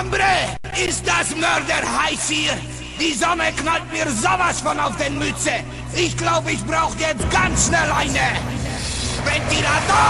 Hombre, ist das Mörder heiß hier? Die Sonne knallt mir sowas von auf den Mütze. Ich glaube, ich brauche jetzt ganz schnell eine. Ventilator!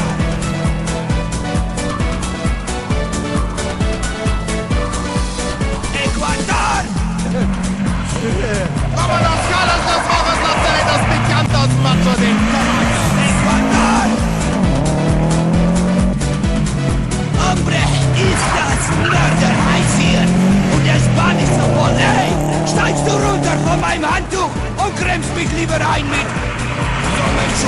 ist das Mörder heiß hier? Und der Span ist so voll, ey! Steigst du runter von meinem Handtuch und kremst mich lieber ein mit Sonnenschutzfaktor!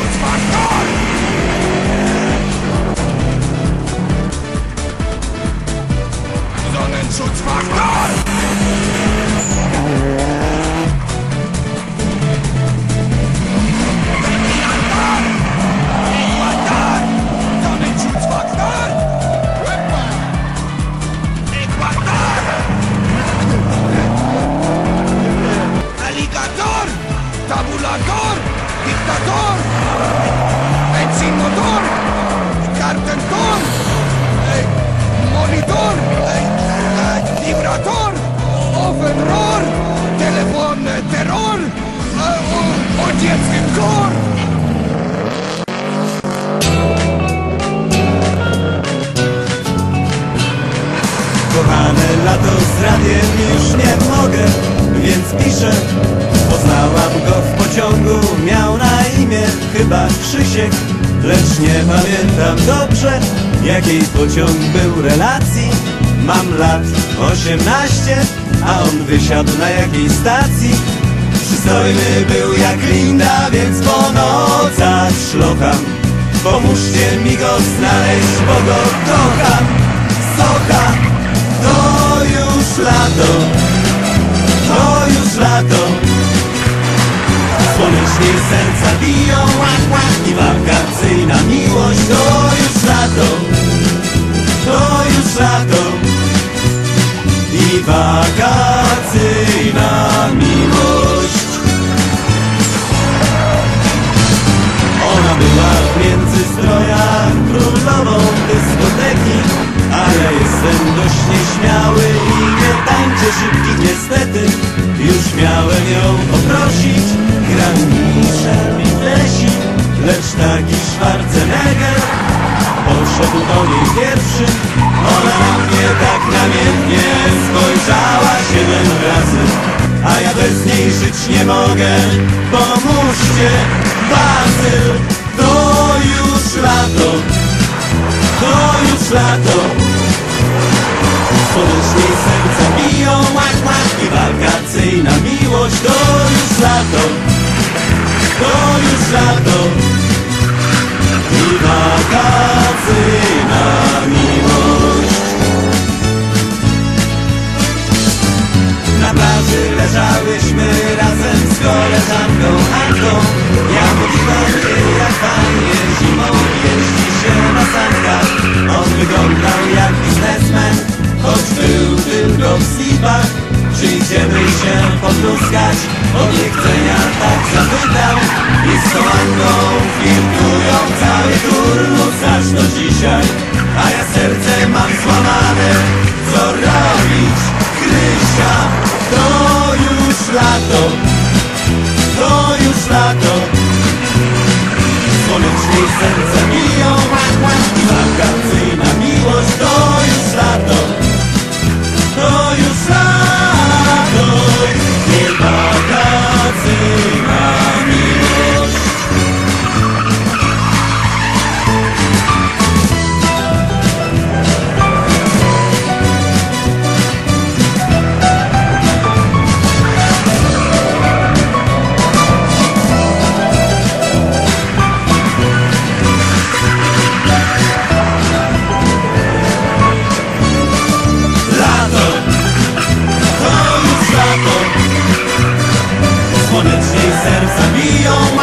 Terror! Und jetzt im Chor! Kochane lato z radiem już nie mogę, więc piszę Poznałam go w pociągu, miał na imię chyba Krzysiek Lecz nie pamiętam dobrze, jakiej pociąg był relacji Mam lat 18, a on wysiadł na jakiej stacji. Przystojny był jak Linda, więc po nocach szlocham. Pomóżcie mi go znaleźć, bo go kocham. Socha, to już lato. To już lato. Słonecznie serca biją łak Podszedł do niej pierwszy. Ona na mnie tak namiętnie spojrzała siedem razy. A ja bez niej żyć nie mogę Pomóżcie, Bazyl To już lato. To już lato. Słonecznie serca biją łak, łak I wakacyjna miłość. To już lato. To już lato się podluskać, od niechcenia tak zapytał Jest to Anką, flirtują cały turnus aż do dzisiaj. A ja serce mam złamane, co robić? Krysia, to już lato, to już lato. Słonecznie serce biją, serca mio,